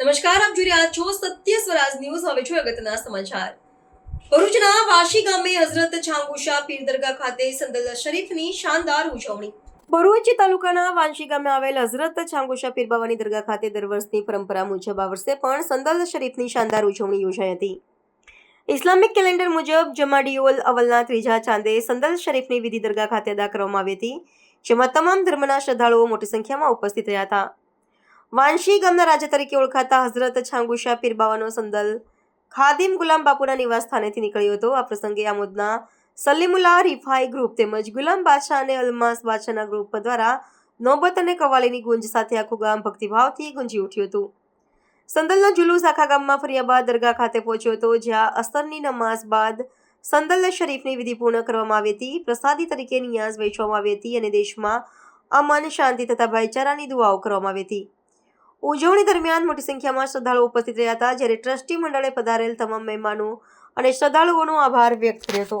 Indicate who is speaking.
Speaker 1: નમસ્કાર, આપ જોઈ રહ્યા છો સત્ય સ્વરાજ ન્યૂઝ. હવે છું અગત્યના સમાચાર. ભરૂચના વાશી ગામે હઝરત છાંગુશા પીર દરગાહ ખાતે સંદલ શરીફની શાનદાર ઉજવણી. ભરૂચ તાલુકાના વાંશી ગામે આવેલ હઝરત છાંગુશા પીર બાવાની દરગાહ ખાતે દર વર્ષની પરંપરા મુજબ આ વર્ષે પણ સંદલ શરીફની શાનદાર ઉજવણી યોજાઈ હતી. ઇસ્લામિક કેલેન્ડર મુજબ જમાડીઓલ અવલના ત્રીજા ચાંદે સંદલ શરીફની વિધિ દરગાહ ખાતે અદા કરવામાં આવી હતી, જેમાં તમામ ધર્મના શ્રદ્ધાળુઓ મોટી સંખ્યામાં ઉપસ્થિત રહ્યા હતા. વાંશી ગામના રાજા તરીકે ઓળખાતા હઝરત છાંગુશા પીરબાવાનો સંદલ ખાદિમ ગુલામ બાપુના નિવાસ સ્થાનેથી નીકળ્યો હતો. આ પ્રસંગે આમોદના સલીમુલ્લા રિફાઈ ગ્રુપ તેમજ ગુલામ બાદશાહ અને અલમાસ બાદશાહના ગ્રુપ દ્વારા નોબત અને કવાલીની ગુંજ સાથે આખું ગામ ભક્તિભાવથી ગુંજી ઉઠ્યું હતું. સંદલનો જુલુસ આખા ગામમાં ફર્યા બાદ દરગાહ ખાતે પહોંચ્યો હતો, જ્યાં અસરની નમાઝ બાદ સંદલ શરીફની વિધિ પૂર્ણ કરવામાં આવી હતી. પ્રસાદી તરીકે નિયાઝ વહેંચવામાં આવી હતી અને દેશમાં અમન, શાંતિ તથા ભાઈચારાની દુઆઓ કરવામાં આવી હતી. ઉજવણી દરમિયાન મોટી સંખ્યામાં શ્રદ્ધાળુઓ ઉપસ્થિત રહ્યા હતા, જ્યારે ટ્રસ્ટી મંડળે પધારેલ તમામ મહેમાનો અને શ્રદ્ધાળુઓનો આભાર વ્યક્ત કર્યો હતો.